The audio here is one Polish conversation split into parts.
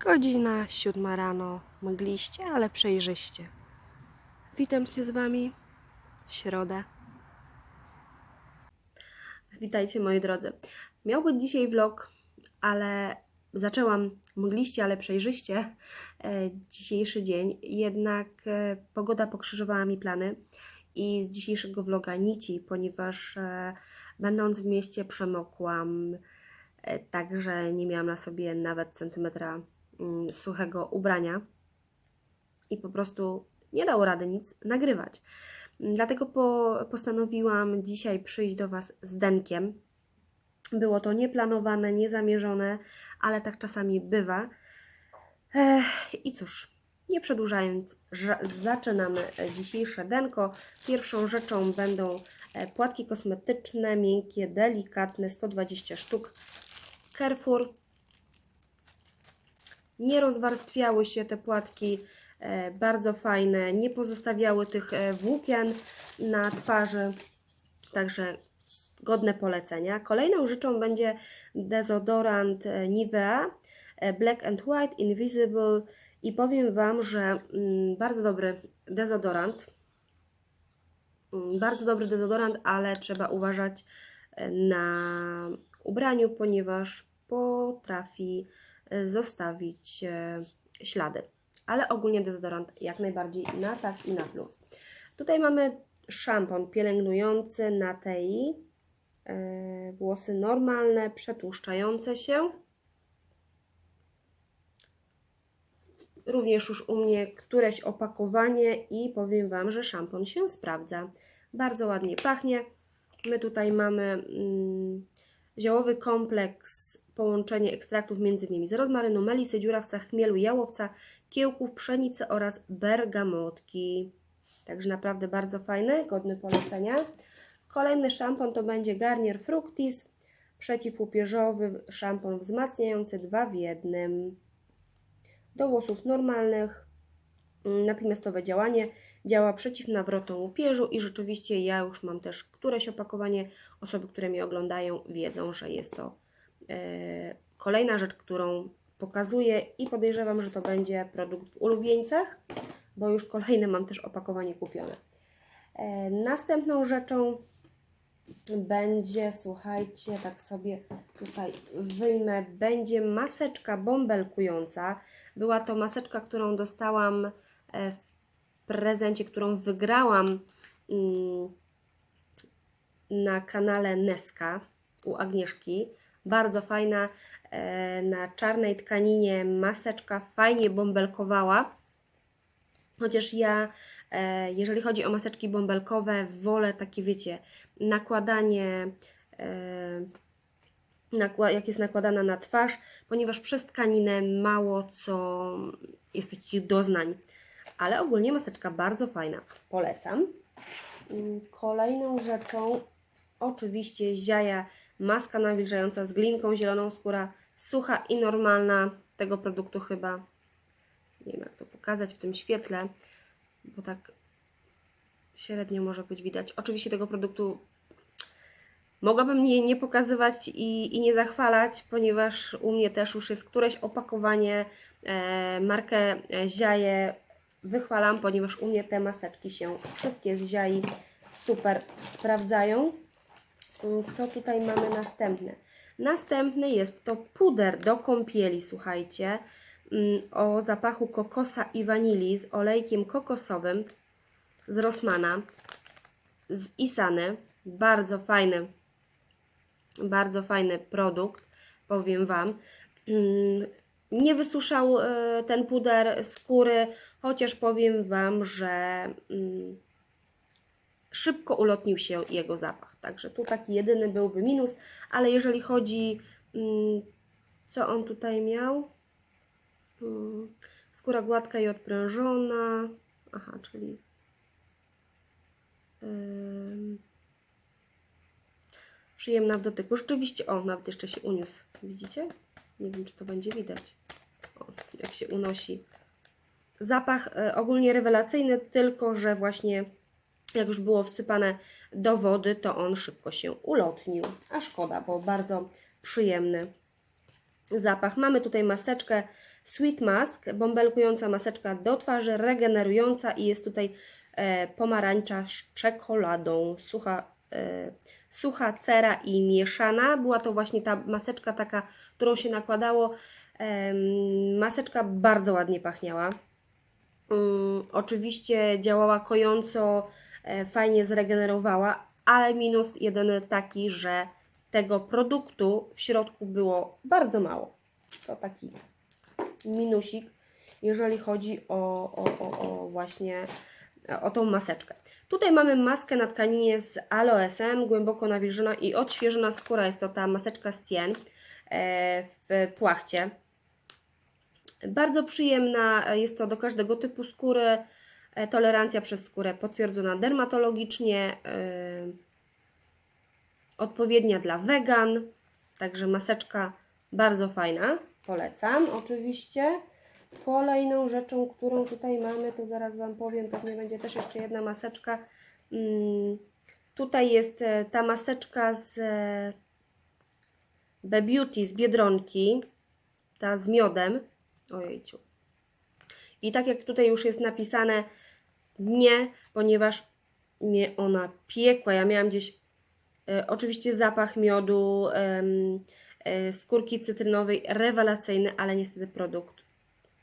Godzina siódma rano, mgliście, ale przejrzyście. Witam się z Wami w środę. Witajcie moi drodzy. Miał być dzisiaj vlog, ale zaczęłam mgliście, ale przejrzyście e, dzisiejszy dzień. Jednak e, pogoda pokrzyżowała mi plany i z dzisiejszego vloga nici, ponieważ e, będąc w mieście przemokłam, e, także nie miałam na sobie nawet centymetra suchego ubrania i po prostu nie dało rady nic nagrywać. Dlatego po, postanowiłam dzisiaj przyjść do Was z denkiem. Było to nieplanowane, niezamierzone, ale tak czasami bywa. Ech, I cóż, nie przedłużając, ża- zaczynamy dzisiejsze denko. Pierwszą rzeczą będą e, płatki kosmetyczne, miękkie, delikatne, 120 sztuk. Carrefour. Nie rozwarstwiały się te płatki, e, bardzo fajne, nie pozostawiały tych e, włókien na twarzy, także godne polecenia. Kolejną rzeczą będzie dezodorant e, Nivea Black and White Invisible i powiem Wam, że mm, bardzo dobry dezodorant. Mm, Bardzo dobry dezodorant, ale trzeba uważać na ubraniu, ponieważ potrafi zostawić e, ślady. Ale ogólnie dezodorant jak najbardziej na tak i na plus. Tutaj mamy szampon pielęgnujący na tej e, włosy normalne, przetłuszczające się. Również już u mnie któreś opakowanie i powiem Wam, że szampon się sprawdza. Bardzo ładnie pachnie. My tutaj mamy mm, ziołowy kompleks, połączenie ekstraktów m.in. z rozmarynu, melisy, dziurawca, chmielu, jałowca, kiełków, pszenicy oraz bergamotki. Także naprawdę bardzo fajny, godny polecenia. Kolejny szampon to będzie Garnier Fructis, przeciwłupieżowy szampon wzmacniający dwa w jednym. Do włosów normalnych natychmiastowe działanie działa przeciw nawrotom łupieżu i rzeczywiście ja już mam też któreś opakowanie. Osoby, które mnie oglądają wiedzą, że jest to e, kolejna rzecz, którą pokazuję i podejrzewam, że to będzie produkt w ulubieńcach, bo już kolejne mam też opakowanie kupione. E, następną rzeczą będzie, słuchajcie, tak sobie tutaj wyjmę, będzie maseczka bąbelkująca. Była to maseczka, którą dostałam w prezencie, którą wygrałam mm, na kanale Neska u Agnieszki. Bardzo fajna, e, na czarnej tkaninie maseczka, fajnie bąbelkowała. Chociaż ja, e, jeżeli chodzi o maseczki bąbelkowe, wolę takie, wiecie, nakładanie, e, nakła- jak jest nakładana na twarz, ponieważ przez tkaninę mało co jest takich doznań. Ale ogólnie maseczka bardzo fajna. Polecam. Mm, Kolejną rzeczą oczywiście ziaja maska nawilżająca z glinką zieloną skóra, sucha i normalna. Tego produktu chyba nie wiem jak to pokazać w tym świetle, bo tak średnio może być widać. Oczywiście tego produktu mogłabym nie, nie pokazywać i, i nie zachwalać, ponieważ u mnie też już jest któreś opakowanie, e, markę e, Ziaje wychwalam, ponieważ u mnie te maseczki się wszystkie z Ziai super sprawdzają. Mm, Co tutaj mamy następne? Następny jest to puder do kąpieli, słuchajcie, mm, o zapachu kokosa i wanilii z olejkiem kokosowym z Rossmana, z Isany. Bardzo fajny, bardzo fajny produkt, powiem Wam. Nie wysuszał e, ten puder skóry, chociaż powiem Wam, że mm, szybko ulotnił się jego zapach. Także tu taki jedyny byłby minus, ale jeżeli chodzi, mm, co on tutaj miał? Mm, Skóra gładka i odprężona. Aha, czyli. em, przyjemna w dotyku. Rzeczywiście, o, nawet jeszcze się uniósł. Widzicie? Nie wiem, czy to będzie widać. O, jak się unosi. Zapach e, ogólnie rewelacyjny, tylko że właśnie jak już było wsypane do wody, to on szybko się ulotnił. A szkoda, bo bardzo przyjemny. zapach. Mamy tutaj maseczkę Sweet Mask, bąbelkująca maseczka do twarzy, regenerująca i jest tutaj e, pomarańcza z czekoladą, sucha, e, sucha cera i mieszana. Była to właśnie ta maseczka taka, którą się nakładało. Maseczka bardzo ładnie pachniała. Mm, oczywiście działała kojąco, e, fajnie zregenerowała, ale minus jedyny taki, że tego produktu w środku było bardzo mało. To taki minusik, jeżeli chodzi o, o, o, o właśnie o tą maseczkę. Tutaj mamy maskę na tkaninie z aloesem, głęboko nawilżona i odświeżona skóra. Jest to ta maseczka z Cien e, w płachcie. Bardzo przyjemna, e, jest to do każdego typu skóry. E, Tolerancja przez skórę potwierdzona dermatologicznie. e, Odpowiednia dla wegan. Także maseczka bardzo fajna. Polecam oczywiście. Kolejną rzeczą, którą tutaj mamy, to zaraz Wam powiem, pewnie będzie też jeszcze jedna maseczka. Mm, Tutaj jest ta maseczka z Be Beauty z Biedronki, ta z miodem. Ojejciu. I tak jak tutaj już jest napisane, nie, ponieważ mnie ona piekła. Ja miałam gdzieś e, oczywiście zapach miodu, em, e, skórki cytrynowej, rewelacyjny, ale niestety produkt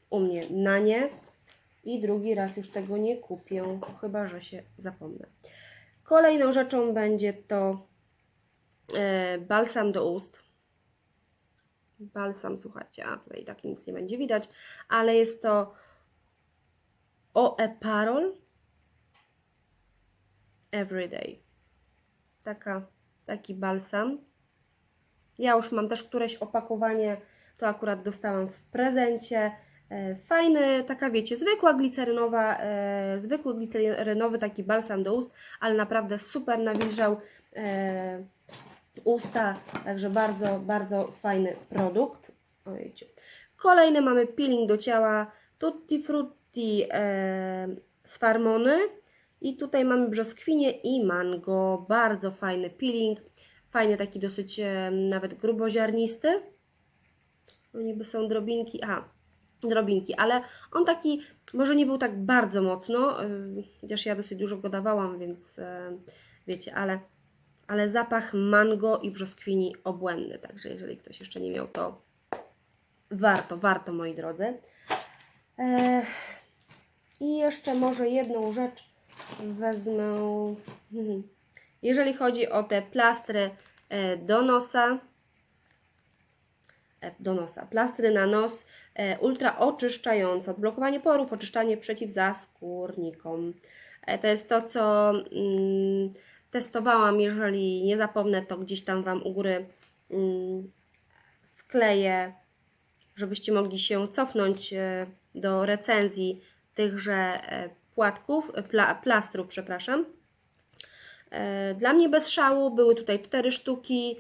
u mnie na nie. I drugi raz już tego nie kupię, chyba że się zapomnę. Kolejną rzeczą będzie to e, balsam do ust. Balsam, słuchajcie, a tutaj tak nic nie będzie widać, ale jest to OE Parol Everyday. Taka, taki balsam. Ja już mam też któreś opakowanie, to akurat dostałam w prezencie. E, Fajny, taka wiecie, zwykła glicerynowa, e, zwykły glicerynowy taki balsam do ust, ale naprawdę super nawilżał e, usta, także bardzo, bardzo fajny produkt. Ojejciu. Kolejny mamy peeling do ciała Tutti Frutti e, z Farmony i tutaj mamy brzoskwinię i mango, bardzo fajny peeling, fajny taki dosyć e, nawet gruboziarnisty. No niby są drobinki, aha, drobinki, ale on taki może nie był tak bardzo mocno, yy, chociaż ja dosyć dużo go dawałam, więc yy, wiecie, ale, ale zapach mango i brzoskwini obłędny, także jeżeli ktoś jeszcze nie miał, to warto, warto moi drodzy. E, I jeszcze może jedną rzecz wezmę, jeżeli chodzi o te plastry e, do nosa, e, do nosa. Plastry na nos, ultra oczyszczające, odblokowanie porów, oczyszczanie przeciwzaskórnikom. E, to jest to, co mm, testowałam. Jeżeli nie zapomnę, to gdzieś tam Wam u góry mm, wkleję, żebyście mogli się cofnąć e, do recenzji tychże e, płatków, e, pla, plastrów, przepraszam. Dla mnie bez szału były tutaj cztery sztuki,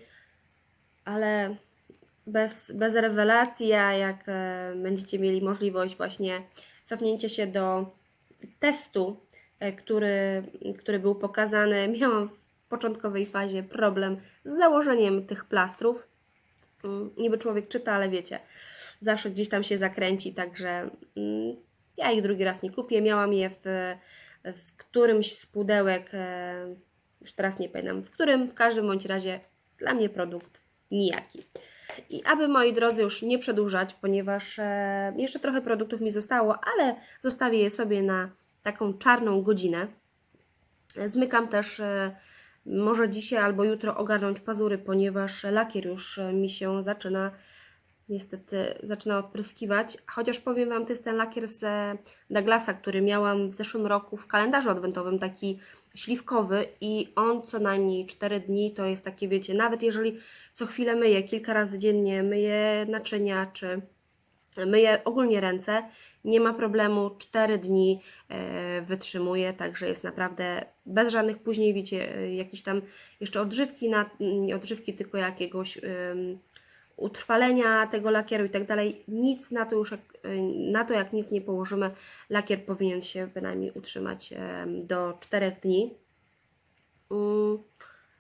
ale bez, bez rewelacji, a jak będziecie mieli możliwość właśnie cofnięcia się do testu, który, który był pokazany, miałam w początkowej fazie problem z założeniem tych plastrów. Mm, Niby człowiek czyta, ale wiecie, zawsze gdzieś tam się zakręci, także mm, ja ich drugi raz nie kupię. Miałam je w, w którymś z pudełek, e, już teraz nie pamiętam, w którym, w każdym bądź razie dla mnie produkt nijaki. I aby moi drodzy już nie przedłużać, ponieważ e, jeszcze trochę produktów mi zostało, ale zostawię je sobie na taką czarną godzinę. Zmykam też e, może dzisiaj albo jutro ogarnąć pazury, ponieważ lakier już e, mi się zaczyna niestety zaczyna odpryskiwać. Chociaż powiem Wam, to jest ten lakier z e, Douglasa, który miałam w zeszłym roku w kalendarzu adwentowym, taki śliwkowy i on co najmniej 4 dni to jest takie, wiecie, nawet jeżeli co chwilę myję, kilka razy dziennie myję naczynia czy myję ogólnie ręce, nie ma problemu, 4 dni e, wytrzymuje, także jest naprawdę bez żadnych później, wiecie, e, jakieś tam jeszcze odżywki, na, nie odżywki, tylko jakiegoś ym, utrwalenia tego lakieru i tak dalej. Nic na to już, jak, y, na to jak nic nie położymy, lakier powinien się bynajmniej utrzymać em, do 4 dni. Mm,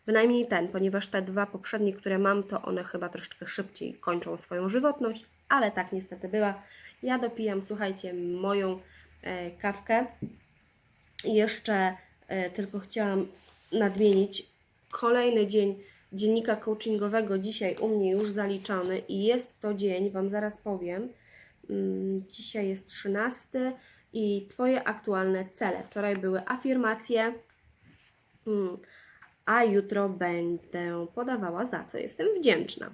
Bynajmniej ten, ponieważ te dwa poprzednie, które mam, to one chyba troszeczkę szybciej kończą swoją żywotność, ale tak niestety była. Ja dopijam, słuchajcie, moją e, kawkę. Jeszcze e, tylko chciałam nadmienić, kolejny dzień dziennika coachingowego dzisiaj u mnie już zaliczony i jest to dzień, Wam zaraz powiem, mm, dzisiaj jest 13 i Twoje aktualne cele. Wczoraj były afirmacje, mm, a jutro będę podawała za co jestem wdzięczna.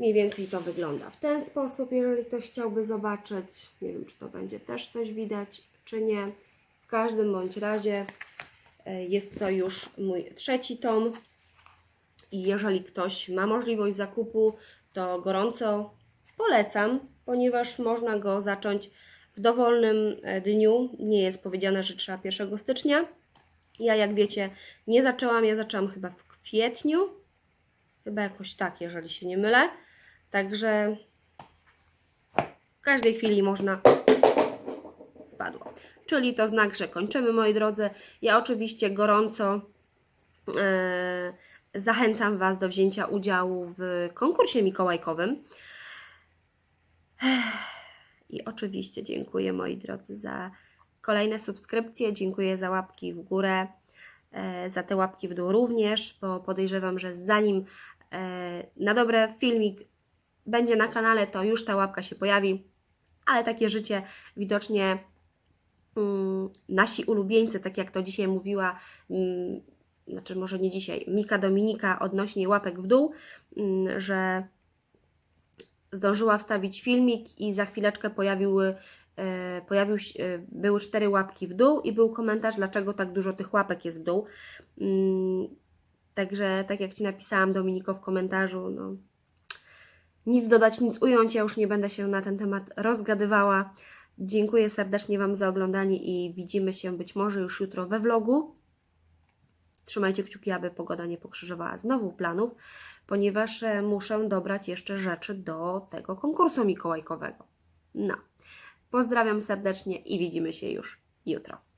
Mniej więcej to wygląda w ten sposób, jeżeli ktoś chciałby zobaczyć. Nie wiem, czy to będzie też coś widać, czy nie. W każdym bądź razie e, jest to już mój trzeci tom. I jeżeli ktoś ma możliwość zakupu, to gorąco polecam, ponieważ można go zacząć w dowolnym e, dniu. Nie jest powiedziane, że trzeba 1 stycznia. Ja, jak wiecie, nie zaczęłam. Ja zaczęłam chyba w kwietniu. Chyba jakoś tak, jeżeli się nie mylę. Także w każdej chwili można. Spadło. Czyli to znak, że kończymy, moi drodzy. Ja oczywiście gorąco e, zachęcam Was do wzięcia udziału w konkursie mikołajkowym. I oczywiście dziękuję, moi drodzy, za kolejne subskrypcje. Dziękuję za łapki w górę, e, za te łapki w dół również, bo podejrzewam, że zanim e, na dobre filmik będzie na kanale, to już ta łapka się pojawi. Ale takie życie widocznie mm, nasi ulubieńcy, tak jak to dzisiaj mówiła, mm, znaczy może nie dzisiaj, Mika Dominika odnośnie łapek w dół, mm, że zdążyła wstawić filmik i za chwileczkę pojawiły, e, pojawił się, e, były cztery łapki w dół i był komentarz, dlaczego tak dużo tych łapek jest w dół. Także, tak jak Ci napisałam, Dominiko, w komentarzu, no, nic dodać, nic ująć. Ja już nie będę się na ten temat rozgadywała. Dziękuję serdecznie Wam za oglądanie i widzimy się być może już jutro we vlogu. Trzymajcie kciuki, aby pogoda nie pokrzyżowała znowu planów, ponieważ e, muszę dobrać jeszcze rzeczy do tego konkursu mikołajkowego. No, pozdrawiam serdecznie i widzimy się już jutro.